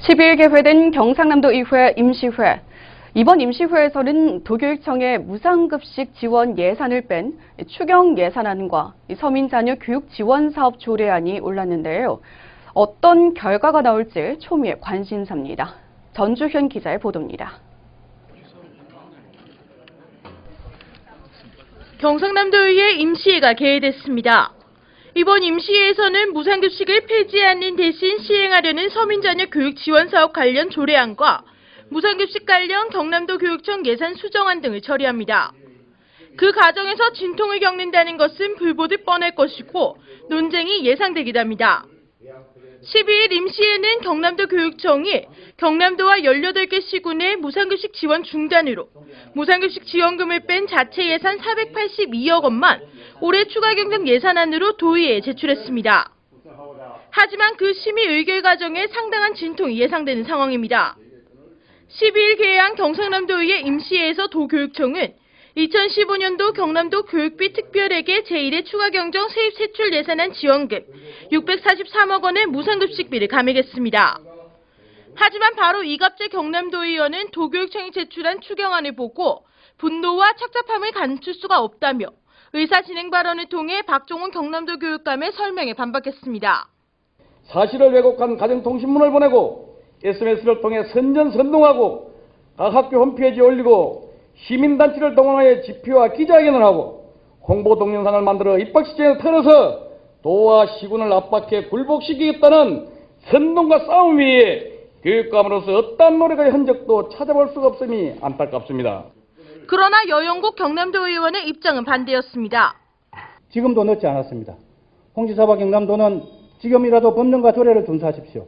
12일 개회된 경상남도 의회 임시회. 이번 임시회에서는 도교육청의 무상급식 지원 예산을 뺀 추경 예산안과 서민 자녀 교육 지원 사업 조례안이 올랐는데요. 어떤 결과가 나올지 초미의 관심사입니다. 전주현 기자의 보도입니다. 경상남도의회 임시회가 개회됐습니다. 이번 임시회에서는 무상급식을 폐지하는 대신 시행하려는 서민자녀 교육 지원 사업 관련 조례안과 무상급식 관련 경남도 교육청 예산 수정안 등을 처리합니다. 그 과정에서 진통을 겪는다는 것은 불보듯 뻔할 것이고 논쟁이 예상되기도 합니다. 12일 임시회는 경남도 교육청이 경남도와 18개 시군의 무상급식 지원 중단으로 무상급식 지원금을 뺀 자체 예산 482억 원만 올해 추가 경정 예산안으로 도의회에 제출했습니다. 하지만 그 심의 의결 과정에 상당한 진통이 예상되는 상황입니다. 12일 개회한 경상남도의회 임시회에서 도교육청은 2015년도 경남도 교육비 특별회계 제1의 추가 경정 세입 세출 예산안 지원금 643억 원의 무상급식비를 감액했습니다. 하지만 바로 이갑재 경남도 의원은 도교육청이 제출한 추경안을 보고 분노와 착잡함을 감출 수가 없다며 의사 진행 발언을 통해 박종훈 경남도 교육감의 설명에 반박했습니다. 사실을 왜곡한 가정통신문을 보내고 SNS를 통해 선전선동하고 각 학교 홈페이지에 올리고 시민단체를 동원하여 집회와 기자회견을 하고 홍보 동영상을 만들어 입학시장에 틀어서 도와 시군을 압박해 굴복시키겠다는 선동과 싸움 위에 교육감으로서 어떠한 노력의 흔적도 찾아볼 수가 없음이 안타깝습니다. 그러나 여영국 경남도 의원의 입장은 반대였습니다. 지금도 늦지 않았습니다. 홍지사와 경남도는 지금이라도 법령과 조례를 준수하십시오.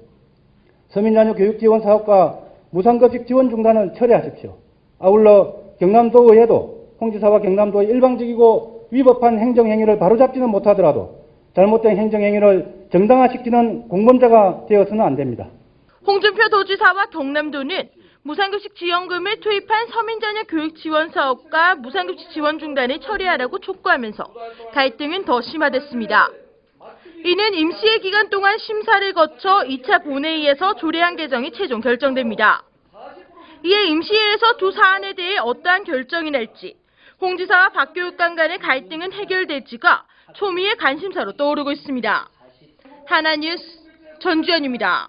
서민자녀 교육지원 사업과 무상급식 지원 중단을 처리하십시오. 아울러 경남도의회도 홍지사와 경남도의 일방적이고 위법한 행정행위를 바로잡지는 못하더라도 잘못된 행정행위를 정당화시키는 공범자가 되어서는 안 됩니다. 홍준표 도지사와 경남도는 무상급식 지원금을 투입한 서민자녀 교육 지원 사업과 무상급식 지원 중단을 처리하라고 촉구하면서 갈등은 더 심화됐습니다. 이는 임시회 기간 동안 심사를 거쳐 2차 본회의에서 조례안 개정이 최종 결정됩니다. 이에 임시회에서 두 사안에 대해 어떠한 결정이 날지 홍 지사와 박 교육감 간의 갈등은 해결될지가 초미의 관심사로 떠오르고 있습니다. 하나뉴스 전주현입니다.